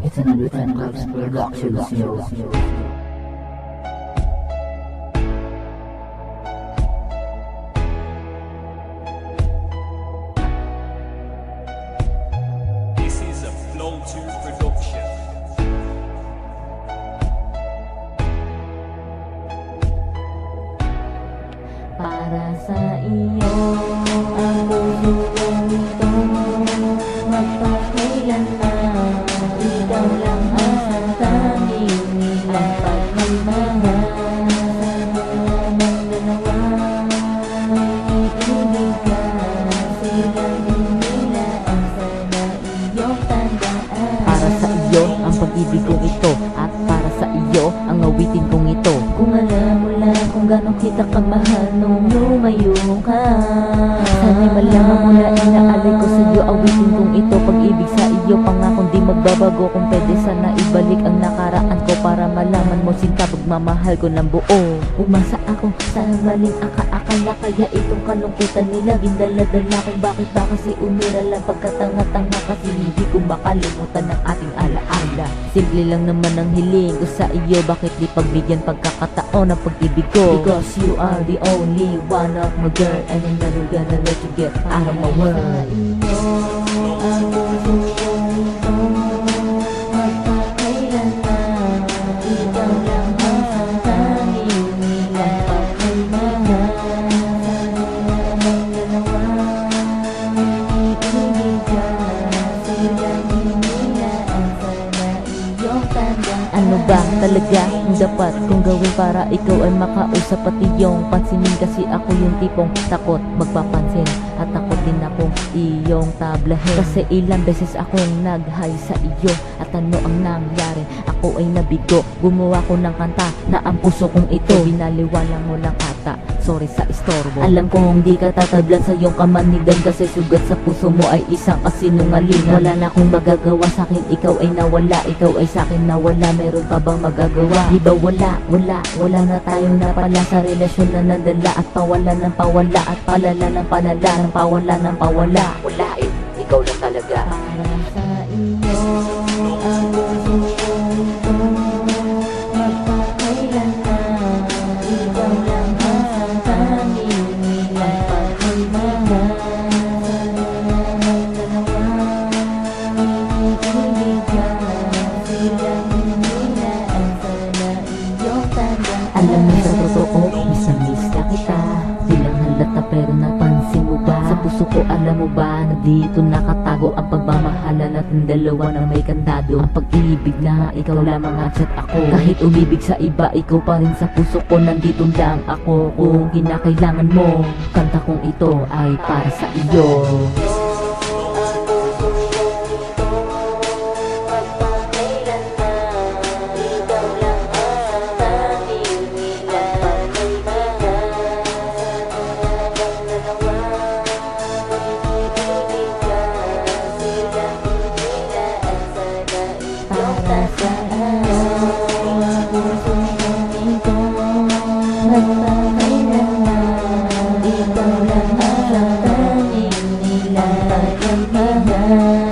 It's an Underground Productions. Productions. para sa iyo. Pag-ibig kong ito At para sa iyo ang awitin kong ito. Kung alam mo lang kung gano'ng kita kamahal nung lumayo ka. Sana'y malaman mo na inaalay ko sa iyo Awitin kong ito. Pag-ibig sa iyo Pangakong di magbabago Kung pwede sana ibalik ang ko Para malaman mo sinta Pagmamahal ko ng buo. Umasa ako sa maling akaakala Kaya itong kalungkutan nila Gindala-dala kung bakit ba kasi umira lang Pagkatanga-tanga kasi hindi ko makalimutan ng ating alaala. Simple lang naman ang hiling ko sa iyo Bakit di pagbigyan pagkakataon ng pag-ibig ko Because you are the only one of my girl And I'm never gonna let you get out of my world Ano ba talaga ang dapat kong gawin para ikaw ay makausap pati yung pansinin? Kasi ako yung tipong takot magpapansin at takot din akong iyong tablahin. Kasi ilang beses akong nag-hi sa iyo at ano ang nangyari ako ay nabigo. Gumawa ko ng kanta na ang puso kong ito. Binaliwala mo lang ata. Sorry sa istorbo. Alam kong di ka tatablan sa iyong kamanidan Kasi sugat sa puso mo ay isang kasinungalingan Wala na akong magagawa sa akin, ikaw ay nawala. Ikaw ay sa akin nawala, meron pa bang magagawa? Di ba wala, wala, wala na tayong napala Sa relasyon na nadala at pawala ng pawala At palala ng palala, ng pawala ng pawala. Wala. Eh, ikaw lang talaga. Para sa iyo, pero napansin mo ba? Sa puso ko alam mo ba na dito nakatago ang pagmamahalan natin dalawa na may kandado? Ang pag-ibig na ikaw lamang at chat ako. Kahit umibig sa iba, ikaw pa rin sa puso ko Nandito lang ako. Kung kinakailangan mo Kanta kong ito ay para sa iyo I'm not la